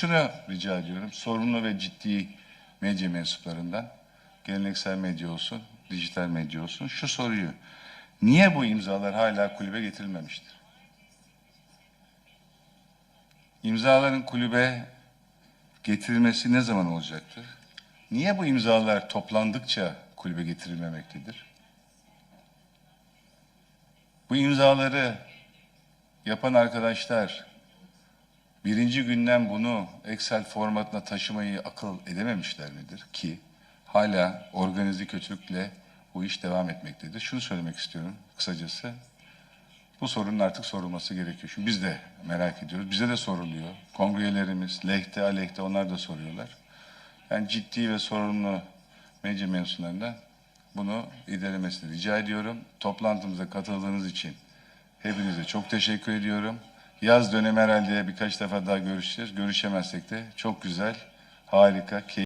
Şunu rica ediyorum, sorumlu ve ciddi medya mensuplarından, geleneksel medya olsun, dijital medya olsun, şu soruyu, niye bu imzalar hala kulübe getirilmemiştir? İmzaların kulübe getirilmesi ne zaman olacaktır? Niye bu imzalar toplandıkça kulübe getirilmemektedir? Bu imzaları yapan arkadaşlar birinci günden bunu Excel formatına taşımayı akıl edememişler midir ki hala organize kötülükle bu iş devam etmektedir. Şunu söylemek istiyorum kısacası. Bu sorunun artık sorulması gerekiyor. Çünkü biz de merak ediyoruz. Bize de soruluyor. Kongrelerimiz, lehte, aleyhte onlar da soruyorlar. Yani ciddi ve sorumlu medya mensuplarından bunu ilerlemesini rica ediyorum. Toplantımıza katıldığınız için hepinize çok teşekkür ediyorum. Yaz dönemi herhalde birkaç defa daha görüşeceğiz. Görüşemezsek de çok güzel, harika, keyifli.